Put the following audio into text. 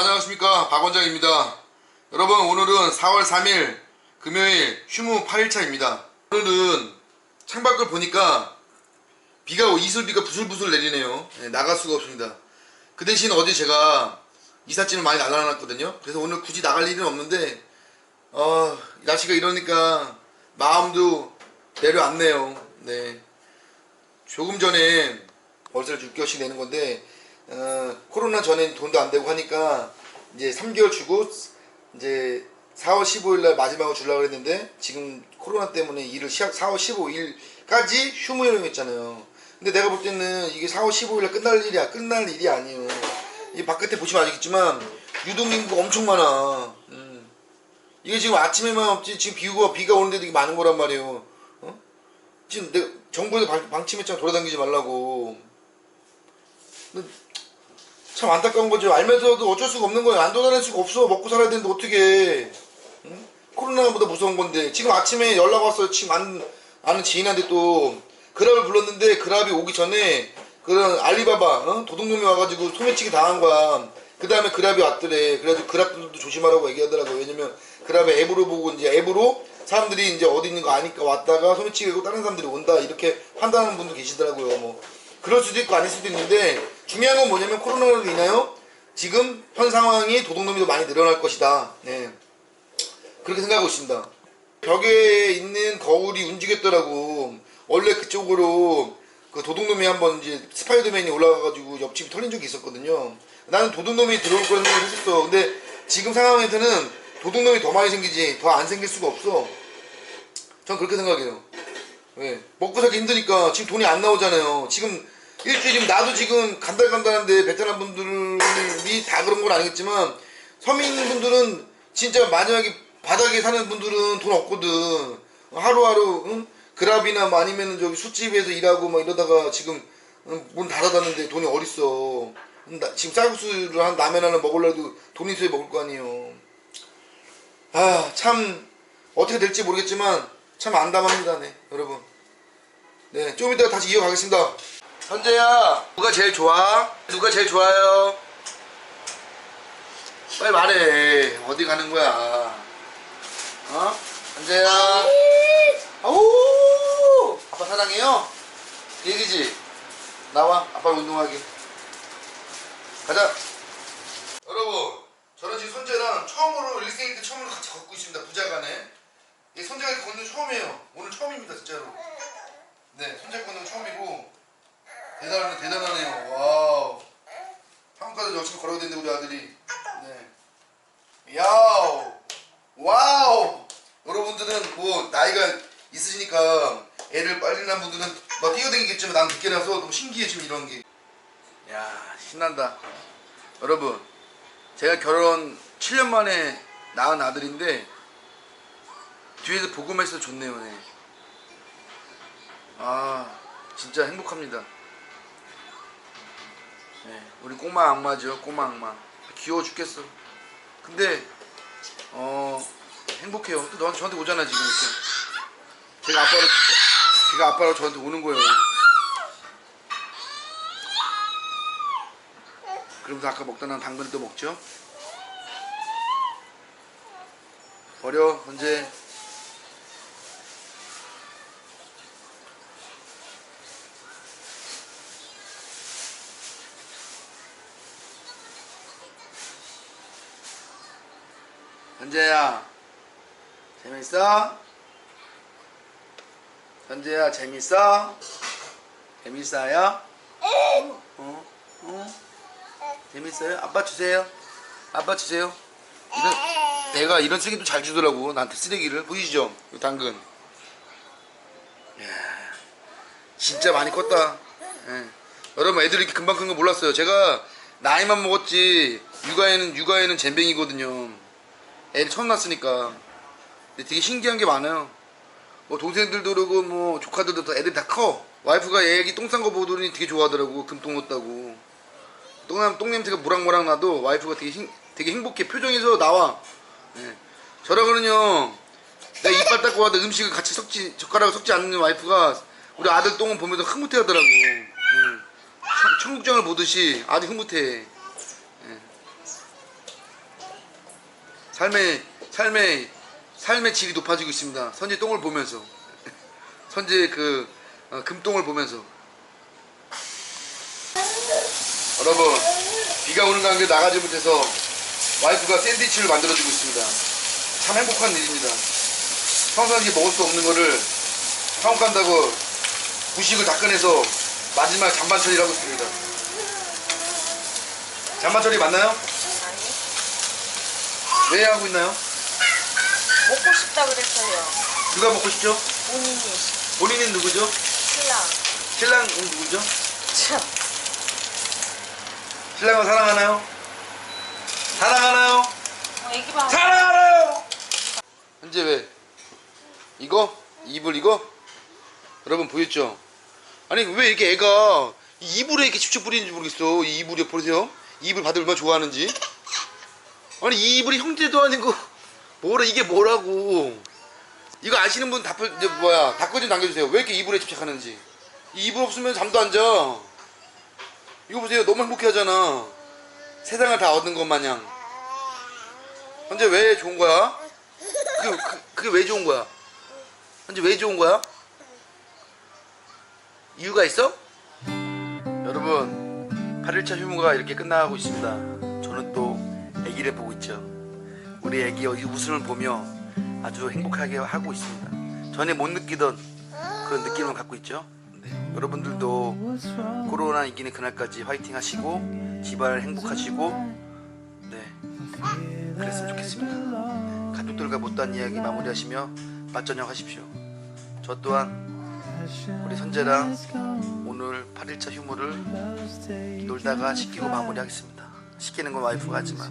안녕하십니까? 박 원장입니다. 여러분 오늘은 4월 3일 금요일 휴무 8일차입니다. 오늘은 창밖을 보니까 비가 이슬비가 부슬부슬 내리네요. 네, 나갈 수가 없습니다. 그 대신 어제 제가 이삿짐을 많이 날라놨거든요. 그래서 오늘 굳이 나갈 일은 없는데 어, 날씨가 이러니까 마음도 내려앉네요. 네. 조금 전에 월세를 6개월씩 내는 건데 어, 코로나 전엔 돈도 안 되고 하니까 이제 3개월 주고 이제 4월 15일 날 마지막으로 주려고 했는데 지금 코로나 때문에 일을 시작 4월 15일까지 휴무용했잖아요. 근데 내가 볼 때는 이게 4월 15일 날 끝날 일이야. 끝날 일이 아니에요. 이 바깥에 보시면 아시겠지만 유동 인구가 엄청 많아. 음. 이게 지금 아침에만 없지 지금 비가 비가 오는데도 이게 많은 거란 말이에요. 어? 지금 내가 정부에서 방, 방침했잖아 돌아다니지 말라고. 근데 참 안타까운 거죠. 알면서도 어쩔 수가 없는 거예요. 안 돌아다닐 수가 없어. 먹고 살아야 되는데 어떻게? 응? 코로나보다 무서운 건데 지금 아침에 연락 왔어요. 지금 안, 아는 지인한테 또 그랍을 불렀는데 그랍이 오기 전에 그런 알리바바 어? 도둑놈이 와가지고 소매치기 당한 거야. 그 다음에 그랍이 왔더래. 그래가지고 그랍들도 조심하라고 얘기하더라고요. 왜냐면 그랍에 앱으로 보고 이제 앱으로 사람들이 이제 어디 있는 거 아니까 왔다가 소매치기고 다른 사람들이 온다 이렇게 판단하는 분도 계시더라고요. 뭐 그럴 수도 있고 아닐 수도 있는데 중요한 건 뭐냐면 코로나로 인하여 지금 현 상황이 도둑놈이 더 많이 늘어날 것이다. 네. 그렇게 생각하고 있습니다. 벽에 있는 거울이 움직였더라고. 원래 그쪽으로 그 도둑놈이 한번 이제 스파이더맨이 올라가가지고 옆집이 털린 적이 있었거든요. 나는 도둑놈이 들어올 거라는 생각을 했었어. 근데 지금 상황에서는 도둑놈이 더 많이 생기지 더 안 생길 수가 없어. 전 그렇게 생각해요. 왜? 먹고 살기 힘드니까 지금 돈이 안 나오잖아요. 지금 일주일이면 나도 지금 간달간달한데 베테랑 분들이 다 그런 건 아니겠지만 서민분들은 진짜 마지막에 바닥에 사는 분들은 돈 없거든. 하루하루 응? 그랍이나 뭐 아니면 저기 술집에서 일하고 막 이러다가 지금 응? 문 닫아놨는데 돈이 어딨어. 응, 나- 지금 쌀국수를 한 라면 하나 먹으려도 돈 있어야 먹을 거 아니에요. 아, 참 어떻게 될지 모르겠지만 참 안담합니다, 네, 여러분. 네, 좀 이따가 다시 이어가겠습니다. 현재야, 누가 제일 좋아? 누가 제일 좋아요? 빨리 말해. 어디 가는 거야? 어? 현재야. 아우! 아빠 사랑해요? 그 얘기지? 나와. 아빠 운동하게. 가자. 여러분, 저는 지금 선재랑 처음으로 일생일 때 처음으로 같이 걷고 있습니다. 부자간에. 이 이렇게 걷는 거 처음이에요. 오늘 처음입니다, 진짜로. 네, 선재 걷는 거 처음이고 대단하네, 대단하네요. 와우. 한국까지 열심히 걸어야 되는데 우리 아들이. 네. 야우. 와우. 여러분들은 뭐 나이가 있으시니까 애를 빨리 낳은 분들은 막 뛰어다니겠지만 난 늦게 나서 너무 신기해 지금 이런 게. 야 신난다. 여러분 제가 결혼 7년 만에 낳은 아들인데 뒤에서 있어도 좋네요. 네. 아 진짜 행복합니다. 네, 우리 꼬마 악마죠. 꼬마 악마. 귀여워 죽겠어. 근데 어 행복해요. 또 너한테 저한테 오잖아 지금 이렇게. 제가 아빠로 제가 아빠로 저한테 오는 거예요. 그러면서 아까 먹다 난 당근을 또 먹죠. 버려 언제 현재야 재밌어? 현재야 재밌어? 재밌어요? 어? 어? 재밌어요? 아빠 주세요 아빠 주세요 이런, 내가 이런 쓰레기도 잘 주더라고 나한테 쓰레기를 보이시죠? 이 당근 이야, 진짜 많이 컸다 예. 여러분 애들이 이렇게 금방 큰 거 몰랐어요 제가 나이만 먹었지 육아에는 육아에는 잼뱅이거든요 애를 처음 낳았으니까. 근데 되게 신기한 게 많아요. 뭐 동생들도 그러고 뭐 조카들도 다 애들이 다커. 와이프가 애기 똥 싼 거 보더니 되게 좋아하더라고. 금똥 넣었다고. 똥, 똥 냄새가 모락모락 나도 와이프가 되게, 행, 되게 행복해 표정에서 나와. 예. 저라고는요 내가 이빨 닦고 와도 음식을 같이 섞지 젓가락을 섞지 않는 와이프가 우리 아들 똥을 보면서 흐뭇해 하더라고. 예. 청- 청국장을 보듯이 아주 흐뭇해 삶의 삶의 삶의 질이 높아지고 있습니다. 선재 똥을 보면서 선재 그 어, 금똥을 보면서 여러분 비가 오는 가운데 나가지 못해서 와이프가 샌드위치를 만들어주고 있습니다. 참 행복한 일입니다. 이렇게 먹을 수 없는 거를 한국 간다고 부식을 다 꺼내서 마지막 잔반 처리를 하고 있습니다. 잔반 처리 맞나요? 왜 하고 있나요? 먹고 싶다 그랬어요 누가 먹고 싶죠? 본인이 본인은 누구죠? 신랑 신랑은 누구죠? 참 신랑을 사랑하나요? 사랑하나요? 어, 애기 봐 사랑하나요? 현재 왜? 이거? 이불 이거? 여러분 보였죠? 아니 왜 이렇게 애가 이 이불에 이렇게 직접 뿌리는지 모르겠어 이 이불이 보세요 이 이불 받을 얼마나 좋아하는지 아니 이 이불이 형제도 아니고 뭐라 이게 뭐라고? 이거 아시는 분 답글 이제 뭐야? 답글 좀 남겨주세요. 왜 이렇게 이불에 집착하는지. 이 이불 없으면 잠도 안 자. 이거 보세요. 너무 행복해 하잖아. 세상을 다 얻은 것 마냥. 현재 왜 좋은 거야? 그게, 그, 그게 왜 좋은 거야? 현재 왜 좋은 거야? 이유가 있어? 여러분 8일차 휴무가 이렇게 끝나가고 있습니다. 저는 또 아기를 보고 있죠. 우리 아기 여기 웃음을 보며 아주 행복하게 하고 있습니다. 전에 못 느끼던 그런 느낌을 갖고 있죠. 네. 여러분들도 코로나 이기는 그날까지 화이팅 하시고 집안 행복하시고 네. 그랬으면 좋겠습니다. 가족들과 못다한 이야기 마무리하시며 맞저녁 하십시오. 저 또한 우리 선재랑 오늘 8일차 휴무를 놀다가 씻기고 마무리하겠습니다 씻기는 건 와이프가 하지만